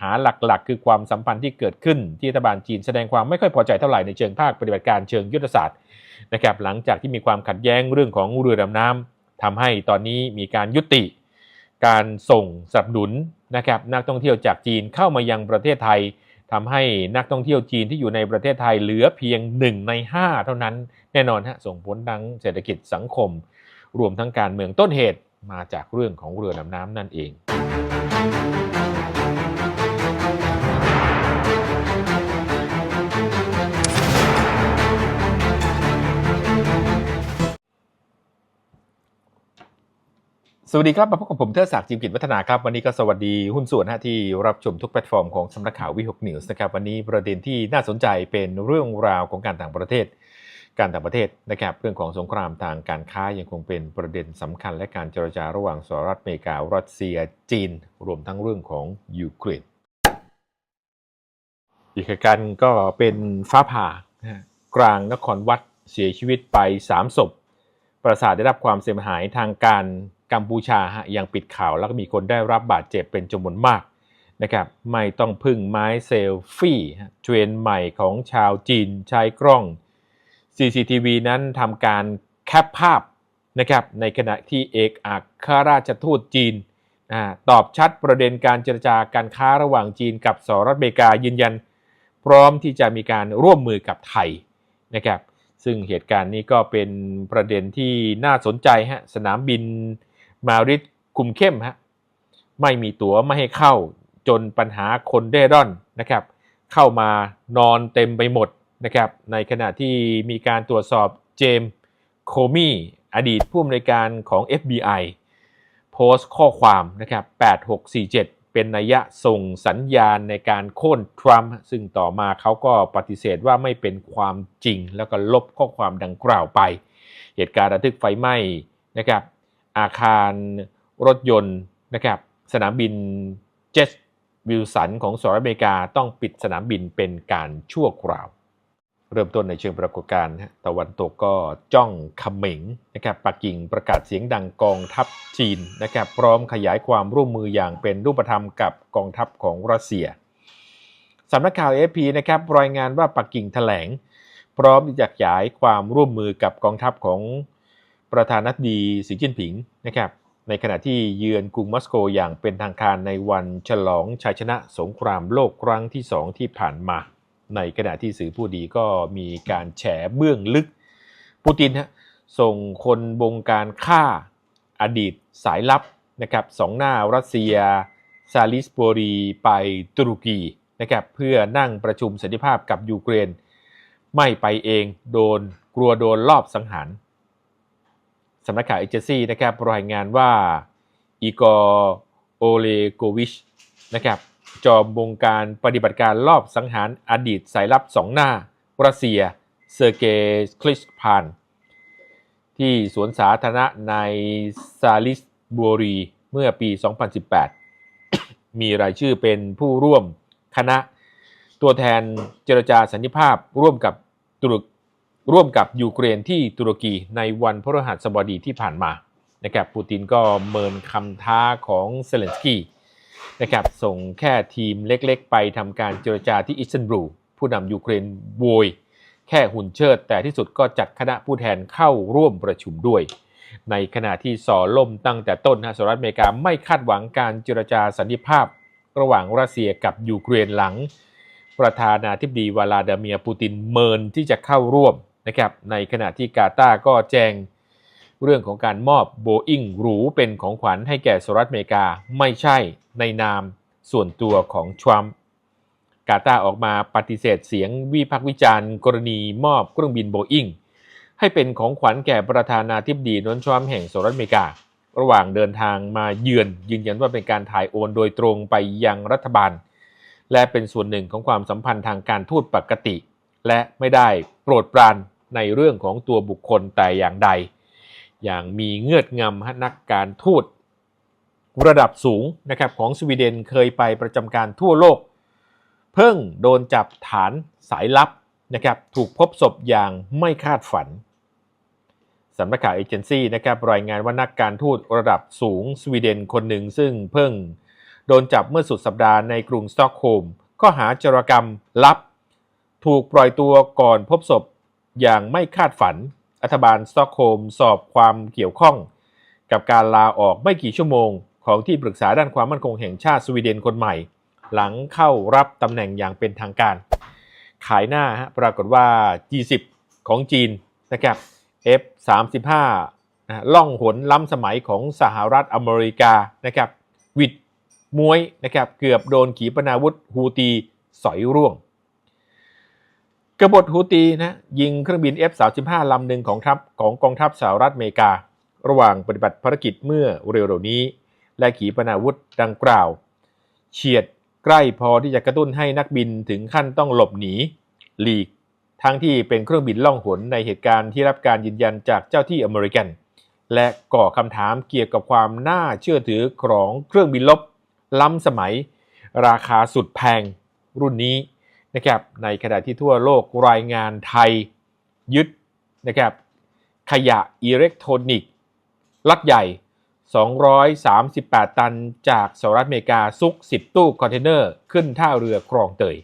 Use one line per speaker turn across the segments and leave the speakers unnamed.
หาหลักๆ คือความสัมพันธ์ที่เกิดขึ้นที่รัฐบาลจีนแสดงความไม่ค่อยพอใจเท่าไหร่ในเชิงภาคปฏิบัติการเชิงยุทธศาสตร์นะครับหลังจากที่มีความขัดแย้งเรื่องของเรือดำน้ำทำให้ตอนนี้มีการยุติ การส่งสนับสนุนนะครับนักท่องเที่ยวจากจีนเข้ามายังประเทศไทยทำให้นักท่องเที่ยวจีนที่อยู่ในประเทศไทยเหลือเพียง 1 ใน 5 เท่านั้นแน่นอนฮะส่งผลทั้งเศรษฐกิจสังคม รวมทั้งการเมืองต้นเหตุมาจากเรื่องของเรือดำน้ำนั่นเอง สวัสดีครับมาพบกับผมเทอศักดิ์จิมกิจวัฒนาครับ วันนี้ก็สวัสดีหุ้นส่วนนะที่รับชมทุกแพลตฟอร์มของสำนักข่าววิหกนิวส์นะครับ วันนี้ประเด็นที่น่าสนใจเป็นเรื่องราวของการต่างประเทศ การต่างประเทศนะครับ เรื่องของสงครามทางการค้ายังคงเป็นประเด็นสำคัญ และการเจรจาระหว่างสหรัฐอเมริการัสเซียจีน รวมทั้งเรื่องของยูเครนอีกการก็เป็นฟ้าผ่ากลางนครวัดเสียชีวิตไป3ศพ ปราสาทได้รับความเสียหายทางการกัมพูชาฮะยังปิดข่าว แล้วก็มีคนได้รับบาดเจ็บเป็นจำนวนมากนะครับไม่ต้องพึ่งไม้เซลฟี่เทรนใหม่ของชาวจีนใช้กล้อง CCTV นั้นทำการแคปภาพนะครับในขณะที่เอกอัครราชทูตจีนอตอบชัดประเด็นการเจรจาการค้าระหว่างจีนกับสหรัฐอเมริกายืนยัน พร้อมที่จะมีการร่วมมือกับไทยนะครับ ซึ่งเหตุการณ์นี้ก็เป็นประเด็นที่น่าสนใจฮะสนามบินมาริดคุมเข้มฮะไม่มีตั๋วไม่ให้เข้าจนปัญหาคนเร่ร่อนนะครับ เข้ามานอนเต็มไปหมดนะครับ ในขณะที่มีการตรวจสอบเจมส์โคมีอดีตผู้อำนวยการของ FBI โพสต์ข้อความนะครับ8647 เป็นนัยยะส่งสัญญาณในการโค่นทรัมป์ซึ่งต่อมาเขาก็ปฏิเสธว่าไม่เป็นความจริง แล้วก็ลบข้อความดังกล่าวไป เหตุการณ์ระทึกไฟไหม้นะครับอาคารรถยนต์นะครับสนามบินเจสวิลสันของสหรัฐอเมริกาต้องปิดสนามบินเป็นการชั่วคราว เริ่มต้นในเชิงปรากฏการณ์ตะวันตกก็จ้องเขม็งนะครับปักกิ่งประกาศเสียงดังกองทัพจีนนะครับพร้อมขยายความร่วมมืออย่างเป็นรูปธรรมกับกองทัพของรัสเซียสำนักข่าว AFP นะครับรายงานว่าปักกิ่งแถลง พร้อมจะขยายความร่วมมือกับกองทัพของประธานาธิบดีสีจิ้นผิงนะครับในขณะที่เยือนกรุงมอสโกอย่างเป็นทางการในวันฉลองชัยชนะสงครามโลกครั้งที่สองที่ผ่านมา ในขณะที่สื่อผู้ดีก็มีการแฉเบื้องลึก ปูตินฮะส่งคนบงการฆ่าอดีตสายลับนะครับสองหน้ารัสเซียซาลิสโบรีไปตุรกีนะครับเพื่อนั่งประชุมสันติภาพกับยูเครน ไม่ไปเองโดนกลัวโดนลอบสังหารสำนักข่าวเอเจซี่นะครับรายงานว่าอีกอร์โอเลโกวิชนะครับ จอมบงการปฏิบัติการลอบสังหารอดีตสายลับสองหน้า รัสเซีย เซอร์เกย์คลิชพาน ที่สวนสาธารณะในซาลิสบัวรีเมื่อปี 2018 มีรายชื่อเป็นผู้ร่วมคณะ ตัวแทนเจรจาสันติภาพร่วมกับตุรกร่วมกับยูเครนที่ตุรกีในวันพฤหัสบดีที่ผ่านมานะครับปูตินก็เมินคำท้าของเซเลนสกี้ นะครับส่งแค่ทีมเล็กๆ ไปทำการเจรจาที่อิสตันบูลผู้นำยูเครนโวยแค่หุ่นเชิด แต่ที่สุดก็จัดคณะผู้แทนเข้าร่วมประชุมด้วย ในขณะที่สอล่มตั้งแต่ต้นนะสหรัฐอเมริกาไม่คาดหวังการเจรจาสันติภาพ ระหว่างรัสเซียกับยูเครนหลัง ประธานาธิบดีวลาดาเมียร์ปูตินเมินที่จะเข้าร่วมนะครับในขณะที่กาตาร์ก็แจ้ง เรื่องของการมอบโบอิงหรูเป็นของขวัญให้แก่สหรัฐอเมริกาไม่ใช่ในนามส่วนตัวของทรัมป์กาตาออกมาปฏิเสธเสียงวิพากษ์วิจารณ์ กรณีมอบเครื่องบินโบอิงให้เป็นของขวัญแก่ประธานาธิบดีโดนัลด์ทรัมป์แห่งสหรัฐอเมริกา ระหว่างเดินทางมาเยือน ยืนยันว่าเป็นการถ่ายโอนโดยตรงไปยังรัฐบาล และเป็นส่วนหนึ่งของความสัมพันธ์ทางการทูตปกติ และไม่ได้โปรดปรานในเรื่องของตัวบุคคลแต่อย่างใด อย่างมีเงื่อนงำนักการทูตระดับสูงนะครับของสวีเดนเคยไปประจำการทั่วโลก เพิ่งโดนจับฐานสายลับนะครับถูกพบศพอย่างไม่คาดฝันสำนักข่าวเอเจนซี่นะครับรายงานว่านักการทูตระดับสูงสวีเดนคนหนึ่งซึ่งเพิ่งโดนจับเมื่อสุดสัปดาห์ในกรุงสตอกโฮล์มข้อหาจารกรรมลับ ถูกปล่อยตัวก่อนพบศพอย่างไม่คาดฝัน รัฐบาลสตอกโฮล์มสอบความเกี่ยวข้อง กับการลาออกไม่กี่ชั่วโมง ของที่ปรึกษาด้านความมั่นคงแห่งชาติสวีเดนคนใหม่ หลังเข้ารับตำแหน่งอย่างเป็นทางการ ขายหน้าฮะปรากฏว่า G10 ของจีนนะครับ F35 ล่องหนล้ำสมัยของสหรัฐอเมริกานะครับวิดมวยนะครับเกือบโดนขีปนาวุธฮูตีสอยร่วง กบฏฮูตีนะยิงเครื่องบิน F35 ลำหนึ่งของทัพของกองทัพสหรัฐอเมริกา ระหว่างปฏิบัติภารกิจเมื่อเร็วๆนี้ และขีปนาวุธดังกล่าว เฉียดใกล้พอที่จะกระตุ้นให้นักบินถึงขั้นต้องหลบหนี หลีก ทั้งที่เป็นเครื่องบินล่องหนในเหตุการณ์ที่รับการยืนยันจากเจ้าที่อเมริกัน และก่อคำถามเกี่ยวกับความน่าเชื่อถือของเครื่องบินลบล้ำสมัย ราคาสุดแพงรุ่นนี้ นะครับในขณะที่ทั่วโลกรายงานไทยยึดนะครับขยะอิเล็กทรอนิกส์ลักใหญ่ 238 ตันจากสหรัฐอเมริกาซุก 10 ตู้คอนเทนเนอร์ขึ้นท่าเรือคลองเตย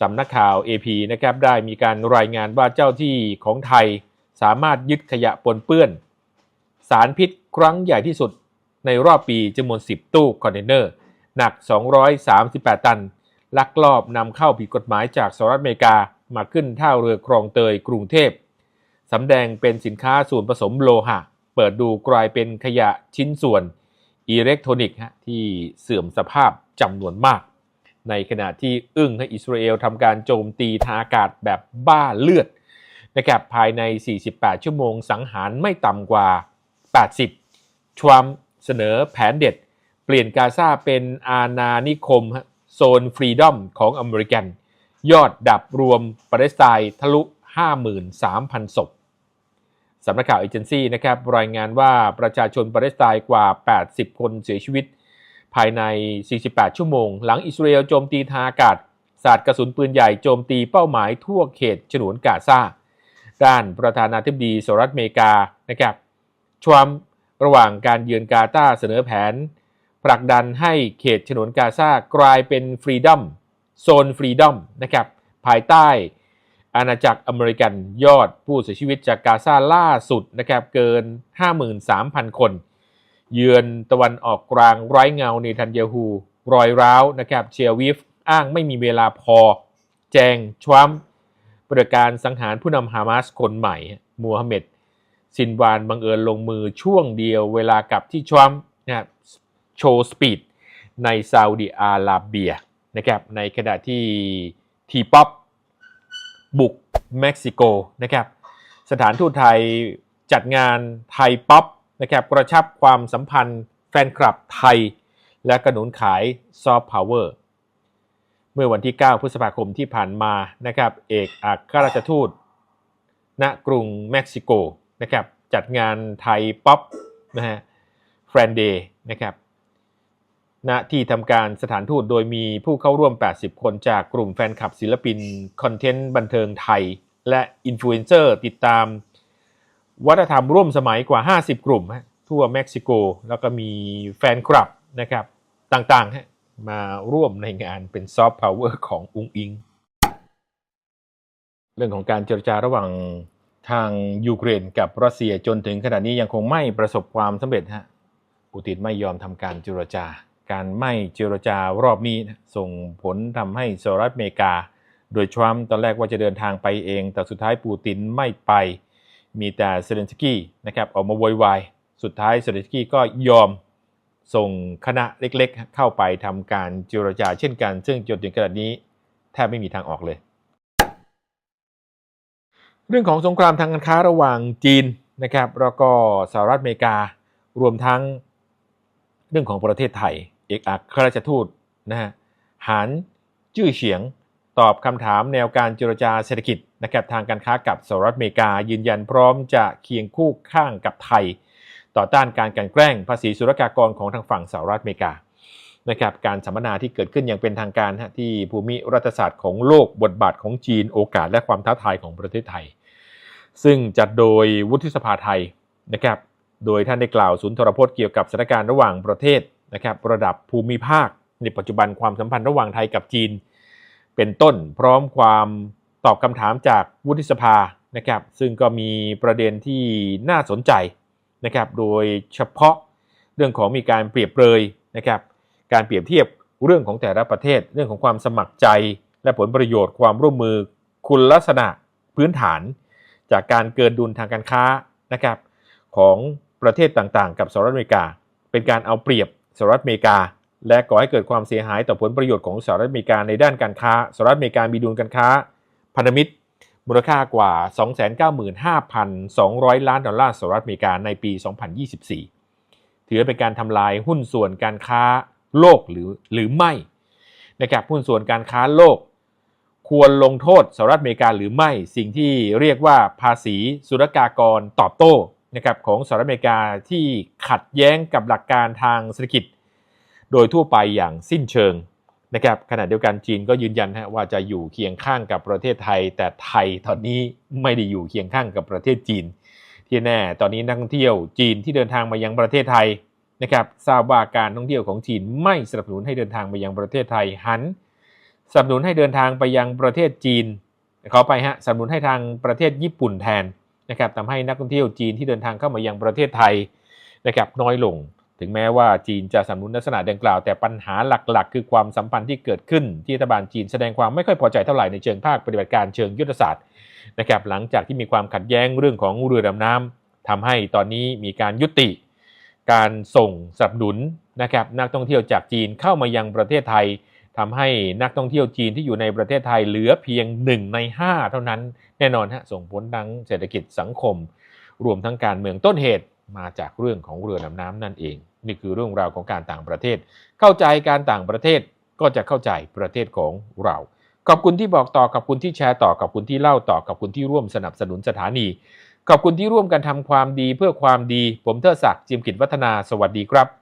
สำนักข่าว AP นะครับได้มีการรายงานว่าเจ้าที่ของไทยสามารถยึดขยะปนเปื้อน สารพิษครั้งใหญ่ที่สุดในรอบปีจำนวน 10 ตู้คอนเทนเนอร์ หนัก 238 ตัน ลักลอบนำเข้าผิดกฎหมายจากสหรัฐอเมริกามาขึ้นท่าเรือคลองเตยกรุงเทพสำแดงเป็นสินค้าส่วนผสมโลหะ เปิดดูกลายเป็นขยะชิ้นส่วนอิเล็กทรอนิกส์ที่เสื่อมสภาพจำนวนมาก ในขณะที่อึ้งให้อิสราเอลทำการโจมตีทางอากาศแบบบ้าเลือดนะครับภายใน 48 ชั่วโมงสังหารไม่ต่ำกว่า 80 ทรัมป์เสนอแผนเด็ด เปลี่ยนกาซาเป็นอาณานิคม โซนฟรีดอมของอเมริกัน ยอดดับรวมปาเลสไตน์ทะลุ 53,000 ศพสำนักข่าวเอเจนซี่นะครับรายงานว่าประชาชนปาเลสไตน์กว่า 80 คนเสียชีวิต ภายใน 48 ชั่วโมง หลังอิสราเอลโจมตีทางอากาศสาดกระสุนปืนใหญ่โจมตีเป้าหมายทั่วเขตฉนวนกาซาด้านประธานาธิบดีสหรัฐอเมริกานะครับทรัมป์ระหว่างการเยือนกาตาเสนอแผน ผลักดันให้เขตฉนวนกาซากลายเป็นฟรีดอมโซนฟรีดอมนะครับภายใต้อาณาจักรอเมริกันยอดผู้เสียชีวิตจากกาซาล่าสุดนะครับเกิน 53,000 คน เยือนตะวันออกกลางไร้เงาในทันยาฮูรอยร้าวนะครับเชียร์วิฟอ้างไม่มีเวลาพอ แจงทรัมป์ประการสังหารผู้นำฮามาสคนใหม่มูฮัมหม็ดซินวานบังเอิญลงมือช่วงเดียวเวลากับที่ทรัมป์นะครับ โชว์สปีดในซาอุดิอาระเบียนะครับในขณะที่ทีป๊อปบุกเม็กซิโกนะครับสถานทูตไทยจัดงานไทยป๊อปนะครับกระชับความสัมพันธ์แฟนคลับไทย และกระหนุนขายซอฟต์พาวเวอร์เมื่อวันที่ 9 พฤษภาคมที่ผ่านมานะครับเอกอัครราชทูต ณกรุงเม็กซิโกนะครับจัดงานไทยป๊อปนะฮะแฟรนเดย์นะครับ ณที่ทำการสถานทูตโดยมีผู้เข้าร่วม 80 คนจากกลุ่มแฟนคลับศิลปิน คอนเทนต์บันเทิงไทย และอินฟลูเอนเซอร์ติดตาม วัฒนธรรมร่วมสมัยกว่า 50 กลุ่ม ทั่วเม็กซิโก แล้วก็มีแฟนคลับนะครับต่างๆมาร่วมในงานเป็นซอฟต์พาวเวอร์ของอุงอิง เรื่องของการเจรจาระหว่างทางยูเครนกับรัสเซียจนถึงขณะนี้ยังคงไม่ประสบความสำเร็จฮะปูตินไม่ยอมทำการเจรจา การไม่เจรจารอบนี้ส่งผลทำให้สหรัฐอเมริกา โดยทรัมป์ตอนแรกว่าจะเดินทางไปเอง แต่สุดท้ายปูตินไม่ไป มีแต่เซเลนสกี้นะครับออกมาโวยวายสุดท้ายเซเลนสกี้ก็ยอมส่งคณะเล็กๆ เข้าไปทำการเจรจาเช่นกัน ซึ่งจนถึงขณะนี้แทบไม่มีทางออกเลย เรื่องของสงครามทางการค้าระหว่างจีนนะครับแล้วก็สหรัฐอเมริกา รวมทั้งเรื่องของประเทศไทย เอกอัครราชทูตนะฮะหานจื้อเฉียงตอบคำถามแนวการเจรจาเศรษฐกิจนะครับทางการค้ากับสหรัฐอเมริกา ยืนยันพร้อมจะเคียงคู่ข้างกับไทย ต่อต้านการกันแกล้งภาษีศุลกากรของทางฝั่งสหรัฐอเมริกานะครับการสัมมนาที่เกิดขึ้นอย่างเป็นทางการที่ภูมิรัฐศาสตร์ของโลกบทบาทของจีนโอกาสและความท้าทายของประเทศไทย ซึ่งจัดโดยวุฒิสภาไทยนะครับโดยท่านได้กล่าวสุนทรพจน์เกี่ยวกับสถานการณ์ระหว่างประเทศ นะครับระดับภูมิภาค ในปัจจุบันความสัมพันธ์ระหว่างไทยกับจีน เป็นต้นพร้อมความตอบคำถามจากวุฒิสภานะครับซึ่งก็มีประเด็นที่น่าสนใจนะครับโดยเฉพาะเรื่องของมีการเปรียบเปรยนะครับการเปรียบเทียบเรื่องของแต่ละประเทศ เรื่องของความสมัครใจ และผลประโยชน์ความร่วมมือคุณลักษณะพื้นฐาน จากการเกินดุลทางการค้านะครับของประเทศต่างๆ กับสหรัฐอเมริกา เป็นการเอาเปรียบ สหรัฐอเมริกา และก่อให้เกิดความเสียหายต่อผลประโยชน์ของสหรัฐอเมริกาในด้านการค้าสหรัฐอเมริกามีดุลการค้า พันธมิตร มูลค่ากว่า 295,200 ล้านดอลลาร์สหรัฐอเมริกาในปี 2024 ถือเป็นการทำลายหุ้นส่วนการค้าโลกหรือหรือไม่นะครับหุ้นส่วนการค้าโลก ควรลงโทษสหรัฐอเมริกาหรือไม่สิ่งที่เรียกว่าภาษีสุรกากรตอบโต้ นะครับของสหรัฐอเมริกาที่ขัดแย้งกับหลักการทางเศรษฐกิจ โดยทั่วไปอย่างสิ้นเชิงนะครับขณะเดียวกันจีนก็ยืนยันว่าจะอยู่เคียงข้างกับประเทศไทย แต่ไทยตอนนี้ไม่ได้อยู่เคียงข้างกับประเทศจีน ที่แน่ตอนนี้นักท่องเที่ยวจีนที่เดินทางมายังประเทศไทยนะครับทราบว่าการท่องเที่ยวของจีนไม่สนับสนุนให้เดินทางมายังประเทศไทยหันสนับสนุนให้เดินทางไปยังประเทศจีนเขอไปฮะสนับสนุนให้ทางประเทศญี่ปุ่นแทน นะครับทำให้นักท่องเที่ยวจีนที่เดินทางเข้ามายังประเทศไทยนะครับน้อยลง ถึงแม้ว่าจีนจะสนับสนุนลักษณะดังกล่าว แต่ปัญหาหลักๆ คือความสัมพันธ์ที่เกิดขึ้น ที่รัฐบาลจีนแสดงความไม่ค่อยพอใจเท่าไหร่ในเชิงภาคปฏิบัติการเชิงยุทธศาสตร์นะครับหลังจากที่มีความขัดแย้งเรื่องของเรือดำน้ำทำให้ตอนนี้มีการยุติ การส่งสนับสนุนนะครับนักท่องเที่ยวจากจีนเข้ามายังประเทศไทย ทำให้นักท่องเที่ยวจีนที่อยู่ในประเทศไทยเหลือเพียง 1 ใน 5 เท่านั้นแน่นอนฮะส่งผลทั้งเศรษฐกิจสังคม รวมทั้งการเมืองต้นเหตุมาจากเรื่องของเรือดำน้ำนั่นเอง นี่คือเรื่องราวของการต่างประเทศ เข้าใจการต่างประเทศก็จะเข้าใจประเทศของเราขอบคุณที่บอกต่อขอบคุณที่แชร์ต่อขอบคุณที่เล่าต่อขอบคุณที่ร่วมสนับสนุนสถานี ขอบคุณที่ร่วมกันทำความดีเพื่อความดี ผมเทอศักดิ์จิมกิจวัฒนาสวัสดีครับ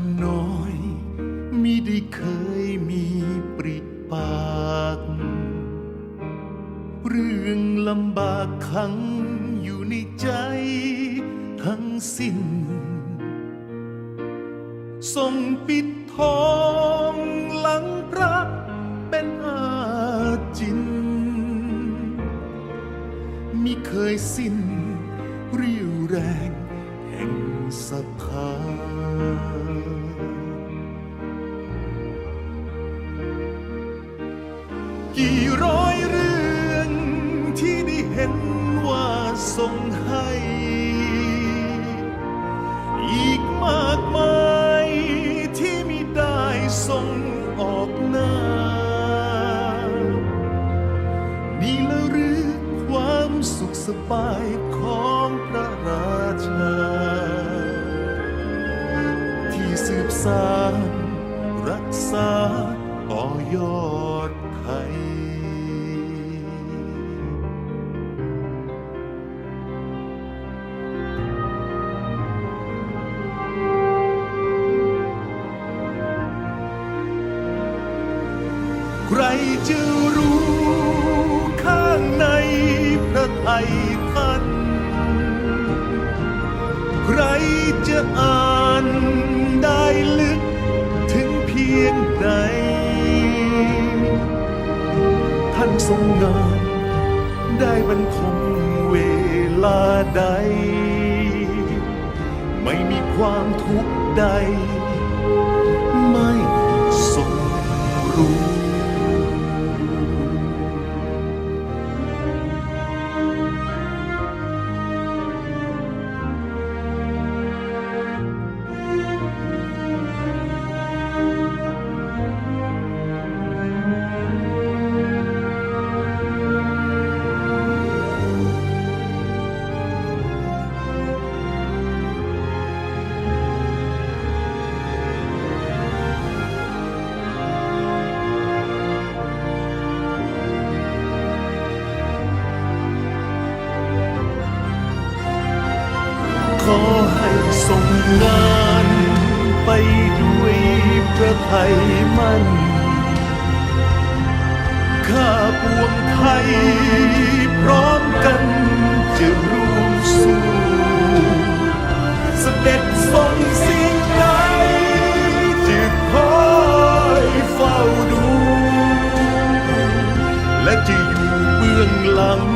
ำ
น้อยมิได้เคยมีปริปาก เรื่องลำบากขังอยู่ในใจทั้งสิ้นส่งปิดทองหลังพระเป็นอาจินมิเคยสิ้นเรี่ยวแรงแห่งศรัทธา สานรักษาต่อยอดไทยใครจะรู้ข้างในพระไทยท่าน ใครจะอ่าน ลึกถึงเพียงใด ท่านทรงงานได้บรรทมเวลาใด ไม่มีความทุกข์ใด ไทยมั่นข้าปวงไทย พร้อมกันจะร่
ว
มสู้เสด็จทรงสิ่งใดจะคอยเฝ้าดู และจะอยู่เบื้องหลัง